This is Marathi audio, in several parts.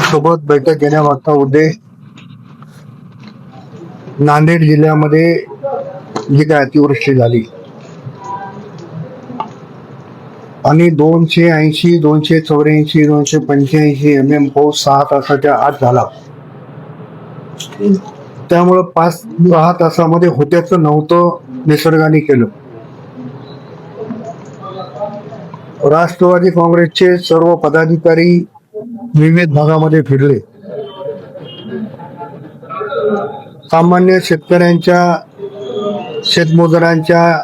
सोबत बैठक घेण्यामागचा उद्देश नांदेड जिल्ह्यामध्ये जी काय अतिवृष्टी झाली. आणि दोनशे ऐंशी दोनशे चौऱ्याऐंशी दोनशे पंच्याऐंशी एम एम पाऊस सहा तासाच्या आत झाला. त्यामुळं पाच दहा तासामध्ये होत्याचं नव्हतं निसर्गाने केलं. राष्ट्रवादी काँग्रेसचे सर्व पदाधिकारी विविध भागामध्ये फिरले. सामान्य शेतकऱ्यांच्या शेतमजुरांच्या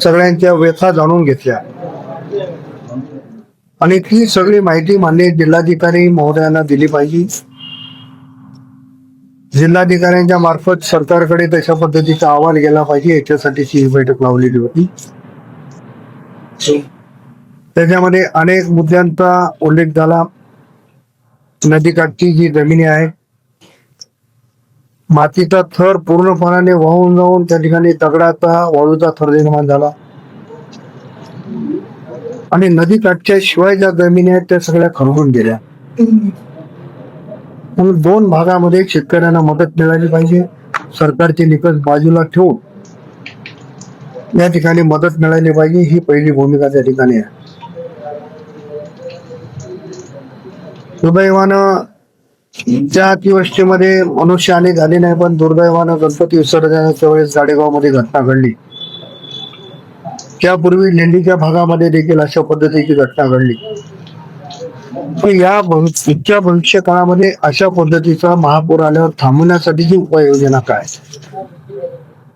सगळ्यांच्या व्यथा जाणून घेतल्या. आणि ती सगळी माहिती मान्य जिल्हाधिकारी महोदयांना दिली पाहिजे. जिल्हाधिकाऱ्यांच्या मार्फत सरकारकडे तशा पद्धतीचा अहवाल गेला पाहिजे. याच्यासाठीची ही बैठक लावलेली होती. त्याच्यामध्ये अनेक मुद्द्यांचा उल्लेख झाला. नदीकाठची जी जमिनी आहे मातीचा थर पूर्णपणाने वाहून जाऊन त्या ठिकाणी दगडाचा वाळूचा थर निर्माण झाला. आणि नदीकाठच्या शिवाय ज्या जमिनी आहेत त्या सगळ्या खरवून गेल्या. म्हणून दोन भागामध्ये शेतकऱ्यांना मदत मिळाली पाहिजे. सरकारचे निकष बाजूला ठेवून या ठिकाणी मदत मिळाली पाहिजे ही पहिली भूमिका त्या ठिकाणी आहे. दुर्दैवानं त्या अतिवृष्टीमध्ये मनुष्यहानी झाली नाही पण दुर्दैवानं गणपती विसर्जनाच्या वेळेस गाडेगावमध्ये घटना घडली. त्यापूर्वी लेंडीच्या भागामध्ये देखील अशा पद्धतीची घटना घडली. या इतक्या भविष्य काळामध्ये अशा पद्धतीचा महापूर आल्यावर थांबवण्यासाठीची उपाययोजना काय?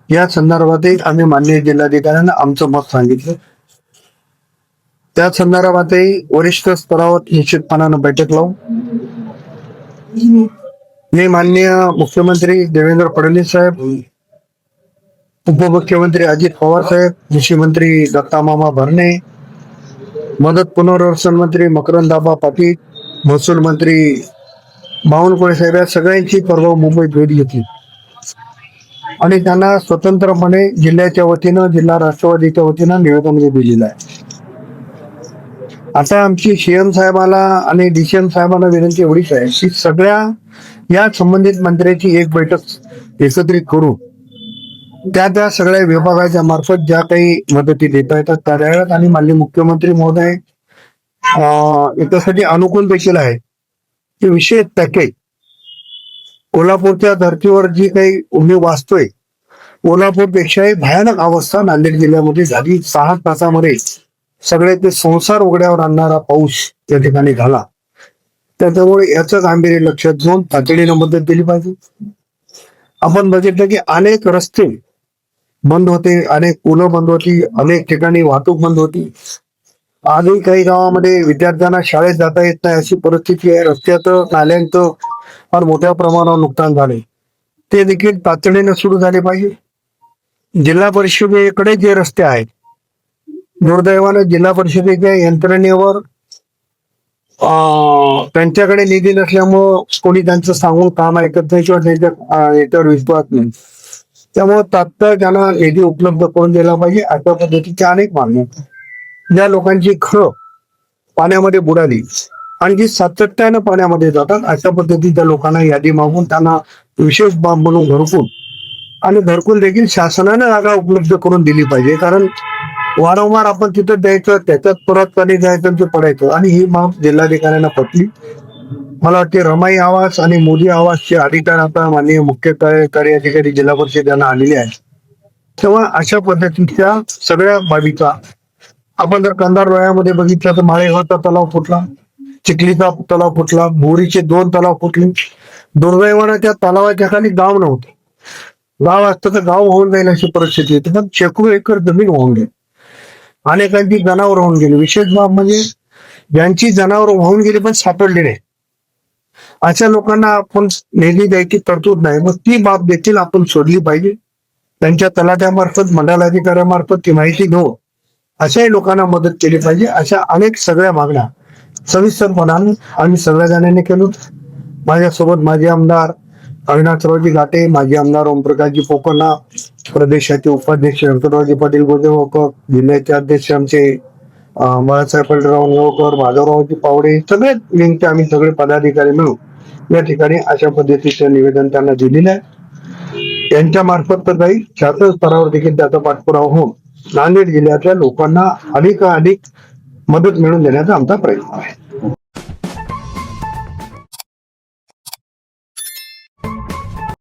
या संदर्भातही आम्ही माननीय जिल्हाधिकाऱ्यांना आमचं मत सांगितलं. त्या संदर्भातही वरिष्ठ स्तरावर निश्चितपणानं बैठक लावू. मी माननीय मुख्यमंत्री देवेंद्र फडणवीस साहेब उपमुख्यमंत्री अजित पवार साहेब कृषी मंत्री दत्ता मामा भरणे मदत पुनर्वसन मंत्री मकरंदाबा पाटील महसूल मंत्री बावनकुळे साहेब या सगळ्यांची परवा मुंबईत भेट घेतली. आणि त्यांना स्वतंत्रपणे जिल्ह्याच्या वतीनं जिल्हा राष्ट्रवादीच्या वतीनं निवेदन दिलेलं आहे. आता आमची सीएम साहेबाला आणि डीसीएम साहेबांना विनंती एवढीच आहे की सगळ्या या संबंधित मंत्र्याची एक बैठक एकत्रित करू त्या त्या सगळ्या विभागाच्या मार्फत ज्या काही मदती देता येतात कार्यरत आणि माननीय मुख्यमंत्री महोदय अं, याच्यासाठी अनुकूल देखील आहे. की विशेष पॅकेज कोल्हापूरच्या धर्तीवर जी काही उभी वाचतोय कोल्हापूरपेक्षाही भयानक अवस्था नांदेड जिल्ह्यामध्ये झाली. सहा तासामध्ये सगळे ते संसार उघड्यावर आणणारा पाऊस या ठिकाणी झाला. त्याच्यामुळे याचं गांभीर्य लक्षात घेऊन तातडीनं मदत दिली पाहिजे. आपण बघितलं की अनेक रस्ते बंद होते अनेक पुलं बंद होती अनेक ठिकाणी वाहतूक बंद होती. आजही काही गावामध्ये विद्यार्थ्यांना शाळेत जाता येत नाही अशी परिस्थिती आहे. रस्त्याचं नाल्यांचं फार मोठ्या प्रमाणावर नुकसान झाले. ते देखील तातडीनं सुरू झाले पाहिजे. जिल्हा परिषदेकडे जे रस्ते आहेत दुर्दैवानं जिल्हा परिषदेच्या यंत्रणेवर त्यांच्याकडे निधी नसल्यामुळं कोणी त्यांचं सांगून काम ऐकत नाही किंवा त्यांच्या याच्यावर विश्वास नाही. त्यामुळे तात्काळ त्यांना निधी उपलब्ध करून दिला पाहिजे. अशा पद्धतीच्या अनेक मागण्या ज्या लोकांची घरं पाण्यामध्ये बुडाली आणि जी सातत्यानं पाण्यामध्ये जातात अशा पद्धतीच्या लोकांना यादी मागून त्यांना विशेष बाब म्हणून घरकुल आणि घरकुल देखील शासनानं जागा उपलब्ध करून दिली पाहिजे. कारण वारंवार आपण तिथं द्यायचं त्याच्यात परत पाणी द्यायचं ते पडायचं. आणि ही माग जिल्हाधिकाऱ्यांना पटली. मला वाटते रमाई आवास आणि मोदी आवासचे अधिकार आता माननीय मुख्य कार्यकारी अधिकारी जिल्हा परिषद यांना आलेले आहेत. तेव्हा अशा पद्धतीच्या सगळ्या बाबीचा आपण जर कंधार रोयामध्ये बघितलं तर माळेगावचा तलाव फुटला चिखलीचा तलाव फुटला बोरीचे दोन तलाव फुटले. दुर्दैवानं त्या तलावाच्या खाली गाव नव्हते. गाव असतं तर गाव होऊन जाईल अशी परिस्थिती येते पण शेकडो एकर जमीन होऊन गेली. अनेकांची जनावर होऊन गेली. विशेष बाब म्हणजे ज्यांची जनावर वाहून गेली पण सापडली नाही. अशा लोकांना आपण नेहमी द्यायची तरतूद नाही. मग ती बाब देखील आपण शोधली पाहिजे. त्यांच्या तलाट्यामार्फत मंडलाधिकाऱ्यामार्फत ती माहिती घेऊ अशाही लोकांना मदत केली पाहिजे. अशा अनेक सगळ्या मागण्या सविस्तरपणाने आम्ही सगळ्या जणांनी केलो माझ्यासोबत माझे आमदार अविनाथरावजी घाटे माजी आमदार ओमप्रकाशजी पोपन्ना प्रदेशाचे उपाध्यक्ष व्यंकटरावजी पाटील गोदेगावकर जिल्ह्याचे अध्यक्ष आमचे बाळासाहेब पलटराव निवकर माधवरावजी पावडे सगळे लिंकचे आम्ही सगळे पदाधिकारी मिळू या ठिकाणी अशा पद्धतीचं निवेदन त्यांना दिलेलं आहे. यांच्या मार्फत तर काही शासन स्तरावर देखील त्याचा पाठपुरावा होऊन नांदेड जिल्ह्यातल्या लोकांना अधिक अधिक मदत मिळवून देण्याचा आमचा प्रयत्न आहे.